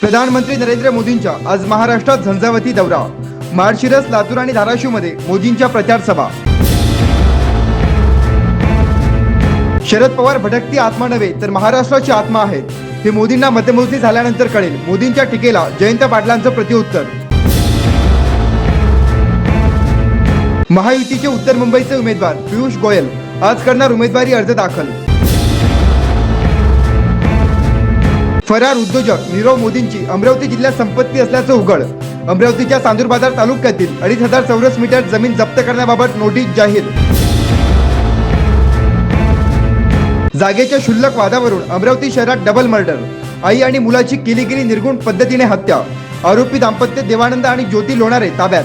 प्रधानमंत्री नरेंद्र मोदींच्या आज महाराष्ट्रात झंझावती दौरा. माळशिरस लातूर आणि धाराशिवमध्ये मोदींच्या प्रचार सभा. शरद पवार भटकती आत्मा नव्हे तर महाराष्ट्राची आत्मा आहेत हे मोदींना मतमोजणी झाल्यानंतर कळेल. मोदींच्या टीकेला जयंत पाटलांचं प्रतिउत्तर महायुतीचे उत्तर मुंबईचे उमेदवार पियुष गोयल आज करणार उमेदवारी अर्ज दाखल. फरार उद्योजक नीरव मोदींची अमरावती जिल्ह्यात संपत्ती असल्याचं उघड. अमरावतीच्या चांदूर बाजार तालुक्यातील अडीच हजार चौरस मीटर जमीन जप्त करण्याबाबत नोटीस जाहीर. जागेच्या क्षुल्लक वादावरून अमरावती शहरात डबल मर्डर आई आणि मुलाची केली गेली निर्गुण पद्धतीने हत्या. आरोपी दाम्पत्य देवानंद आणि ज्योती लोणारे ताब्यात.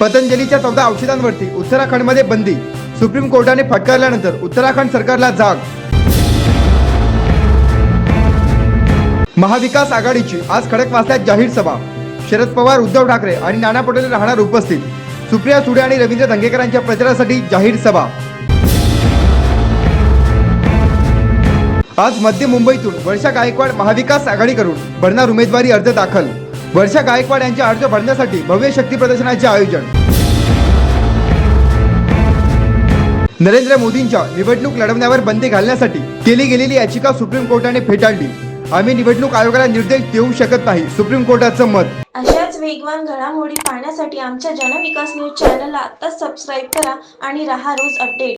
पतंजलीच्या चौदा औषधांवरती उत्तराखंडमध्ये बंदी. सुप्रीम कोर्टाने फटकारल्यानंतर उत्तराखंड सरकारला जाग. महाविकास आघाडीची आज खडकवासल्यात जाहीर सभा. शरद पवार उद्धव ठाकरे आणि नाना पटोले राहणार उपस्थित. सुप्रिया सुडे आणि रवींद्र धंगेकरांच्या प्रचारासाठी जाहीर सभा. आज मध्य मुंबईतून वर्षा गायकवाड महाविकास आघाडीकडून भरणार उमेदवारी अर्ज दाखल. वर्षा गायकवाड यांचे अर्ज भरण्यासाठी भव्य शक्ती प्रदर्शनाचे आयोजन. नरेंद्र मोदींच्या निवडणूक लढवण्यावर बंदी घालण्यासाठी केली गेलेली याचिका सुप्रीम कोर्टाने फेटाळली. आम्ही निवडणूक आयोगाला निर्देश देऊ शकत नाही सुप्रीम कोर्टाचं मत. अशाच वेगवान घडामोडी पाहण्यासाठी आमच्या जनविकास न्यूज चॅनलला आत्ताच सबस्क्राईब करा आणि रहा रोज अपडेट